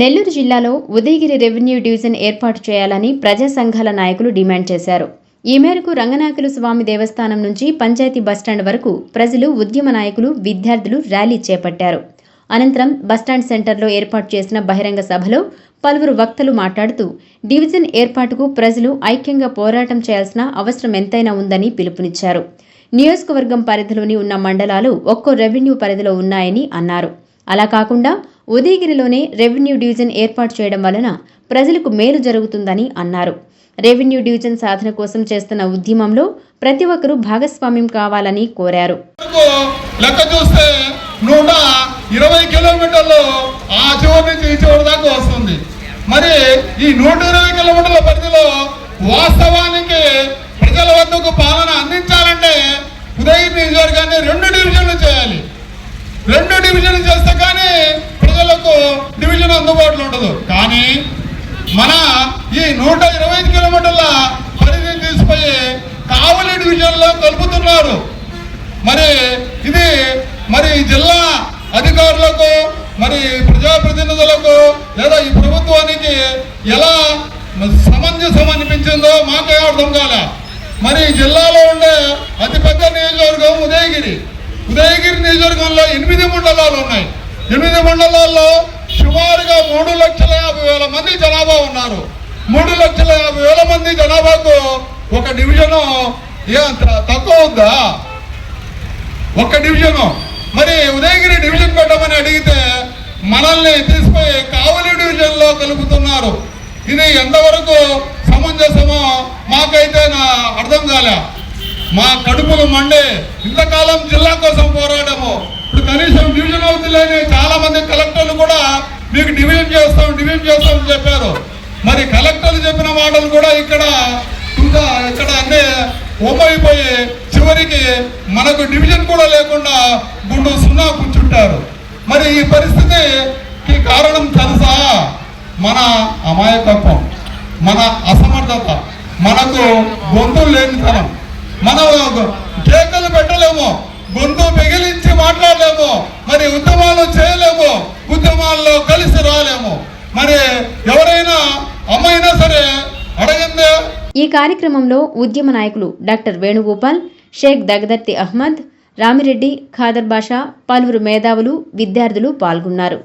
నెల్లూరు జిల్లాలో Udayagiri revenue division ఏర్పాటు చేయాలని ప్రజా సంఘాల నాయకులు డిమాండ్ చేశారు. ఈ మేరకు రంగనాయకుల స్వామి దేవస్థానం నుంచి పంచాయతీ బస్టాండ్ వరకు ప్రజలు ఉద్యమ నాయకులు విద్యార్థులు ర్యాలీ చేపట్టారు. అనంతరం బస్టాండ్ సెంటర్లో ఏర్పాటు చేసిన బహిరంగ సభలో పలువురు వక్తలు మాట్లాడుతూ డివిజన్ ఏర్పాటుకు ప్రజలు ఐక్యంగా పోరాటం చేయాల్సిన అవసరం ఎంతైనా ఉందని పిలుపునిచ్చారు. నియోజకవర్గం పరిధిలోని ఉన్న మండలాలు ఒక్కో రెవెన్యూ పరిధిలో ఉన్నాయని అన్నారు. అలా కాకుండా ఉదయగిరిలోనే రెవెన్యూ డివిజన్ ఏర్పాటు చేయడం వలన ప్రజలకు మేలు జరుగుతుందని అన్నారు. రెవెన్యూ డివిజన్ సాధన కోసం చేస్తున్న ఉద్యమంలో ప్రతి ఒక్కరూ భాగస్వామ్యం కావాలని కోరారు. లెక్క చూస్తే నూట ఇరవై కిలోమీటర్లు ఆ చివరి నుంచి ఈ చివరి దాకా వస్తుంది. మరి ఈ నూట ఇరవై కిలోమీటర్ల పరిధిలో వాస్తవానికి ప్రజల వద్దకు పాలన అందించాలంటే ఉదయం నియోజకవర్గాన్ని రెండు డివిజన్లు చేయాలి రెండు డివిజన్లు చేస్తే కానీ ప్రజలకు డివిజన్ అందుబాటులో ఉండదు. కానీ మన ఈ నూట ఇరవై ఐదు కిలోమీటర్ల పరిధిని తీసిపోయి కావలి డివిజన్లో కలుపుతున్నారు. మరి ఇది మరి జిల్లా అధికారులకు మరి ప్రజాప్రతినిధులకు లేదా ఈ ప్రభుత్వానికి ఎలా సమంజసం అనిపించిందో మాకే అర్థం కాలే. మరి జిల్లాలో ఉండే అతిపెద్ద నియోజకవర్గం ఉదయగిరి. ఉదయగిరి నియోజకవర్గంలో ఎనిమిది మండలాలు ఉన్నాయి. ఎనిమిది మండలాల్లో సుమారుగా మూడు లక్షల యాభై వేల మంది జనాభా ఉన్నారు. మూడు లక్షల యాభై వేల మంది జనాభాకు ఒక డివిజను ఏమంత తక్కువ ఉందా? ఒక డివిజను. మరి ఉదయగిరి డివిజన్ పెట్టమని అడిగితే మనల్ని తీసుకుపోయి కావలి డివిజన్లో కలుపుతున్నారు. ఇది ఎంతవరకు సమంజసమో మాకైతే నా అర్థం కాలే. మా కడుపులు మండే. ఇంతకాలం జిల్లా కోసం పోరాడము. కనీసం డివిజన్ అవుతుందని చాలా మంది కలెక్టర్లు కూడా మీకు డివిజన్ చేస్తాం డివిజన్ చేస్తాం అని చెప్పారు. మరి కలెక్టర్లు చెప్పిన మాటలు కూడా ఇక్కడ ఇంకా ఇక్కడ అన్నీ ఓమైపోయి చివరికి మనకు డివిజన్ కూడా లేకుండా గుండు సున్నా కూర్చుంటారు. మరి ఈ పరిస్థితికి కారణం తెలుసా? మన అమాయకత్వం మన అసమర్థత మనకు గొంతు లేనితనం మన చేయలేము. మరి ఉద్యమాలు చేయలేము. ఉద్యమాల్లో కలిసి రాలేము. మరి ఎవరైనా అమ్మైనా సరే అడగందే ఈ కార్యక్రమంలో ఉద్యమ నాయకులు డాక్టర్ వేణుగోపాల్ షేక్ దగదర్తి అహ్మద్ రామిరెడ్డి ఖాదర్ బాషా పలువురు మేధావులు విద్యార్థులు పాల్గొన్నారు.